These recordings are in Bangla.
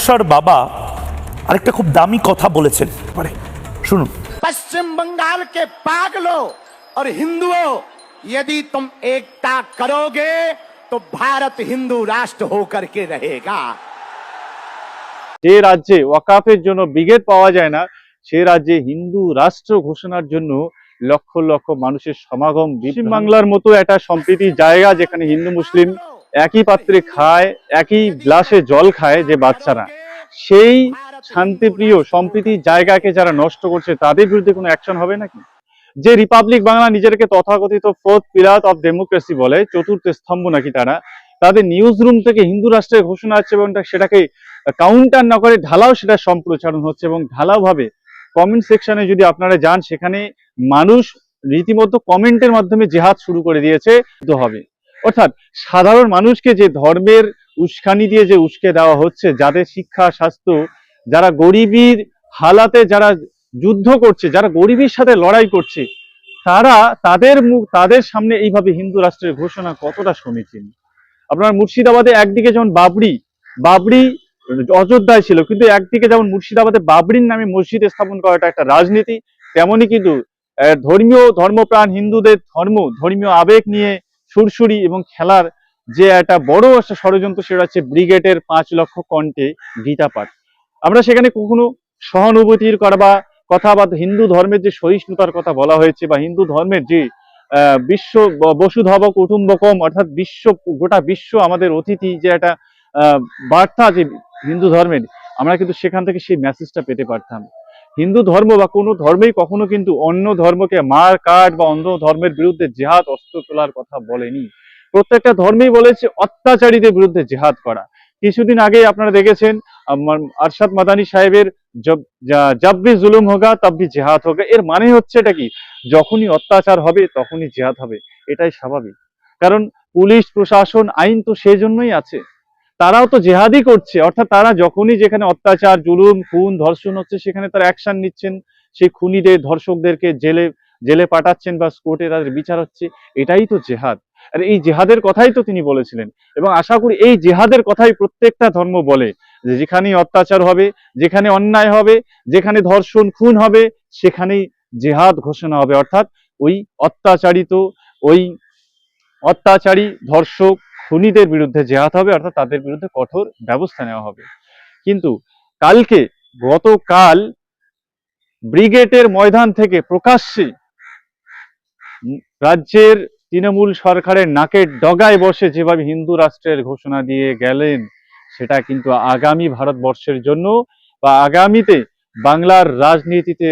রামেশ্বর বাবা আরেকটা খুব দামি কথা বলেছেন পারে শুনুন पश्चिम बंगाल के पागलों और हिंदुओं यदि तुम एकता करोगे तो भारत हिंदू राष्ट्र होकर के रहेगा যে রাজ্যে ওয়াকাফের জন্য ব্রিগেড পাওয়া যায় না সে রাজ্যে হিন্দু রাষ্ট্র ঘোষণার জন্য লক্ষ লক্ষ মানুষের সমাগম পশ্চিম বাংলার মতো একটা সম্প্রীতির জায়গা যেখানে হিন্দু মুসলিম একই পাত্রে খায়, একই গ্লাসে জল খায় যে বাচ্চারা। সেই শান্তিপ্রিয় সম্প্রীতির জায়গাকে যারা নষ্ট করছে, তাদের বিরুদ্ধে কোনো অ্যাকশন হবে নাকি? যে রিপাবলিক বাংলা নিজেদেরকে তথাকথিত ফোর্থ পিলার অফ ডেমোক্রেসি বলে, চতুর্থ স্তম্ভ নাকি তারা, তাদের নিউজ রুম থেকে হিন্দু রাষ্ট্রের ঘোষণা আছে এবং সেটাকে কাউন্টার না করে ঢালাও সেটা সম্প্রচারণ হচ্ছে এবং ঢালাও ভাবে কমেন্ট সেকশনে যদি আপনারা যান, সেখানে মানুষ রীতিমতো কমেন্টের মাধ্যমে জেহাদ শুরু করে দিয়েছে হবে। অর্থাৎ সাধারণ মানুষকে যে ধর্মের উস্কানি দিয়ে যে উস্কে দেওয়া হচ্ছে, যাদের শিক্ষা, স্বাস্থ্য, যারা গরিবীর হালাতে যারা যুদ্ধ করছে, যারা গরিবীর সাথে লড়াই করছে, তারা তাদের মুখ, তাদের সামনে এইভাবে হিন্দু রাষ্ট্রের ঘোষণা কতটা সমীচীন আপনার মুর্শিদাবাদে একদিকে যেমন বাবরি বাবরি অযোধ্যায় ছিল, কিন্তু একদিকে যেমন মুর্শিদাবাদে বাবরির নামে মসজিদ স্থাপন করাটা একটা রাজনীতি তেমনই কিন্তু ধর্মীয় ধর্মপ্রাণ হিন্দুদের ধর্ম, ধর্মীয় আবেগ নিয়ে সুরসুরি এবং খেলার যে একটা বড় একটা ষড়যন্ত্র সেটা হচ্ছে ব্রিগেডের পাঁচ লক্ষ কণ্ঠে গীতা পাঠ। আমরা সেখানে কখনো সহানুভূতির করা বা কথা বা হিন্দু ধর্মের যে সহিষ্ণুতার কথা বলা হয়েছে বা হিন্দু ধর্মের যে বিশ্ব বসুধব কুটুম্বকম অর্থাৎ বিশ্ব, গোটা বিশ্ব আমাদের অতিথি যে একটা বার্তা যে হিন্দু ধর্মের, আমরা কিন্তু সেখান থেকে সেই মেসেজটা পেতে পারতাম। হিন্দু ধর্ম বা কোনো ধর্মেই কখনো কিন্তু অন্য ধর্মকে মার, কাট বা অন্য ধর্মের বিরুদ্ধে জেহাদ, অস্ত্র তোলার কথা বলেনি। প্রত্যেকটা ধর্মেই বলেছে অত্যাচারীদের বিরুদ্ধে জেহাদ করা। কিছুদিন আগে আপনারা দেখেছেন আরশাদ মাদানী সাহেবের জব, যা- জুলুম হোগা, তাব্বি জেহাদ হোগা। এর মানে হচ্ছে এটা কি? যখনই অত্যাচার হবে, তখনই জেহাদ হবে। এটাই স্বাভাবিক। কারণ পুলিশ, প্রশাসন, আইন তো সেই জন্যই আছে। তারাও তো জেহাদি করছে। অর্থাৎ তারা যখনই যেখানে অত্যাচার, জুলুম, খুন, ধর্ষণ হচ্ছে, সেখানে তারা অ্যাকশন নিচ্ছেন। সেই খুনিদের, ধর্ষকদেরকে জেলে জেলে পাঠাচ্ছেন বা কোর্টে তাদের বিচার হচ্ছে। এটাই তো জেহাদ। আর এই জেহাদের কথাই তো তিনি বলেছিলেন। এবং আশা করি এই জেহাদের কথাই প্রত্যেকটা ধর্ম বলে যে যেখানেই অত্যাচার হবে, যেখানে অন্যায় হবে, যেখানে ধর্ষণ, খুন হবে, সেখানেই জেহাদ ঘোষণা হবে। অর্থাৎ ওই অত্যাচারিত, ওই অত্যাচারী, ধর্ষক খুনিদের বিরুদ্ধে জেহাদ হবে, অর্থাৎ তাদের বিরুদ্ধে কঠোর ব্যবস্থা নেওয়া হবে। কিন্তু কালকে, গতকাল ব্রিগেডের ময়দান থেকে প্রকাশ্যে রাজ্যের তৃণমূল সরকারের নাকের ডগায় বসে যেভাবে হিন্দু রাষ্ট্রের ঘোষণা দিয়ে গেলেন, সেটা কিন্তু আগামী ভারতবর্ষের জন্য বা আগামীতে বাংলার রাজনীতিতে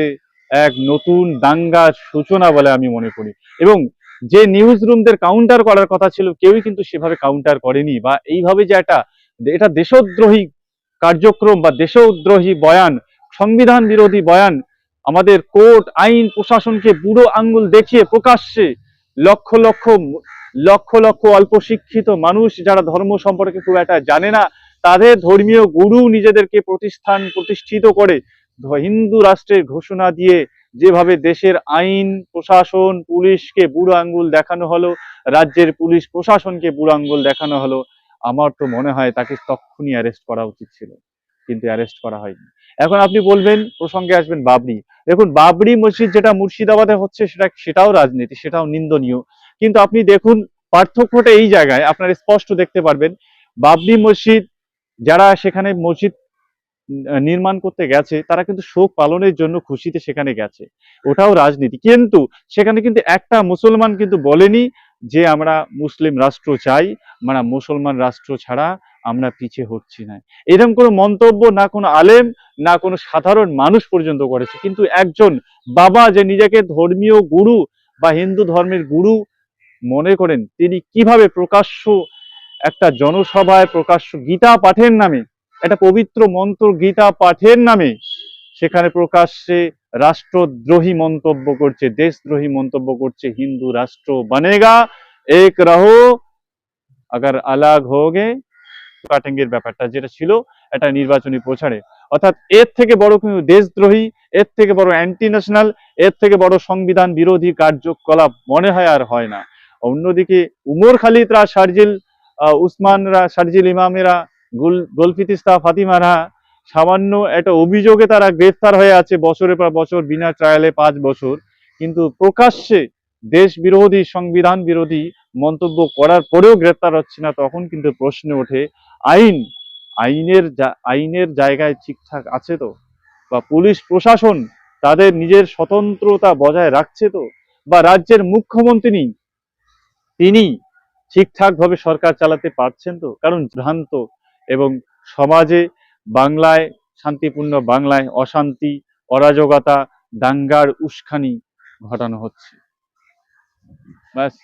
এক নতুন দাঙ্গার সূচনা বলে আমি মনে করি। এবং যে নিউজ রুমদের কাউন্টার করার কথা ছিল, কেউই কিন্তু সেভাবে কাউন্টার করেনি বা এইভাবে যে একটা, এটা দেশদ্রোহী কার্যক্রম বা দেশদ্রোহী বয়ান, সংবিধান বিরোধী বয়ান, আমাদের কোর্ট, আইন, প্রশাসনকে বুড়ো আঙ্গুল দেখিয়ে প্রকাশ্যে লক্ষ লক্ষ লক্ষ লক্ষ অল্প শিক্ষিত মানুষ যারা ধর্ম সম্পর্কে খুব একটা জানে না, তাদের ধর্মীয় গুরু নিজেদেরকে প্রতিষ্ঠান প্রতিষ্ঠিত করে, হিন্দু রাষ্ট্রের ঘোষণা দিয়ে যেভাবে দেশের আইন, প্রশাসন, পুলিশকে বুড়ো আঙ্গুল দেখানো হলো, রাজ্যের পুলিশ প্রশাসনকে বুড়ো আঙ্গুল দেখানো হলো, আমার তো মনে হয় তাকে তক্ষুনি অ্যারেস্ট করা উচিত ছিল। কিন্তু অ্যারেস্ট করা হয়নি। এখন আপনি বলবেন, প্রসঙ্গে আসবেন বাবরি। দেখুন, বাবরি মসজিদ যেটা মুর্শিদাবাদে হচ্ছে, সেটা, সেটাও রাজনীতি, সেটাও নিন্দনীয়। কিন্তু আপনি দেখুন, পার্থক্যটা এই জায়গায়, আপনারা স্পষ্ট দেখতে পারবেন। বাবরি মসজিদ, যারা সেখানে মসজিদ নির্মাণ করতে গেছে, তারা কিন্তু শোক পালনের জন্য খুশিতে সেখানে গেছে। ওটাও রাজনীতি। কিন্তু সেখানে কিন্তু একটা মুসলমান কিন্তু বলেনি যে আমরা মুসলিম রাষ্ট্র চাই মানে মুসলমান রাষ্ট্র ছাড়া আমরা পিছিয়ে হচ্ছি না। এরকম কোনো মন্তব্য না কোনো আলেম, না কোনো সাধারণ মানুষ পর্যন্ত করেছে। কিন্তু একজন বাবা যে নিজেকে ধর্মীয় গুরু বা হিন্দু ধর্মের গুরু মনে করেন, তিনি কীভাবে প্রকাশ্য একটা জনসভায় প্রকাশ্য গীতা পাঠের নামে একটা পবিত্র মন্ত্র গীতা পাঠের নামে সেখানে প্রকাশ্যে রাষ্ট্রদ্রোহী মন্তব্য করছে, দেশদ্রোহী মন্তব্য করছে, হিন্দু রাষ্ট্র বনেগা, এক রহো, আগার আলাগ হোগে। কাটেঙ্গের ব্যাপারটা যেটা ছিল একটা নির্বাচনী প্রচারে। অর্থাৎ এর থেকে বড় কিন্তু দেশদ্রোহী, এর থেকে বড় অ্যান্টি ন্যাশনাল এর থেকে বড় সংবিধান বিরোধী কার্যকলাপ মনে হয় আর হয় না। অন্যদিকে উমর খালিদরা শারজিল উসমানরা শারজিল ইমামেরা গুল গোলফিতিস্তা ফাতিমারা সামান্য একটা অভিযোগে তারা গ্রেফতার হয়ে আছে বছরের পর বছর, বিনা ট্রায়ালে পাঁচ বছর। কিন্তু প্রকাশ্যে দেশ বিরোধী, সংবিধান বিরোধী মন্তব্য করার পরেও গ্রেফতার হচ্ছে না, তখন কিন্তু প্রশ্ন ওঠে, আইন, আইনের আইনের জায়গায় ঠিকঠাক আছে তো? বা পুলিশ প্রশাসন তাদের নিজের স্বতন্ত্রতা বজায় রাখছে তো? বা রাজ্যের মুখ্যমন্ত্রী তিনি ঠিকঠাকভাবে সরকার চালাতে পারছেন তো? কারণ ভ্রান্ত এবং সমাজে বাংলায় শান্তিপূর্ণ বাংলায় অশান্তি অরাজকতা দাঙ্গার উস্কানি ঘটানো হচ্ছে। ব্যাস।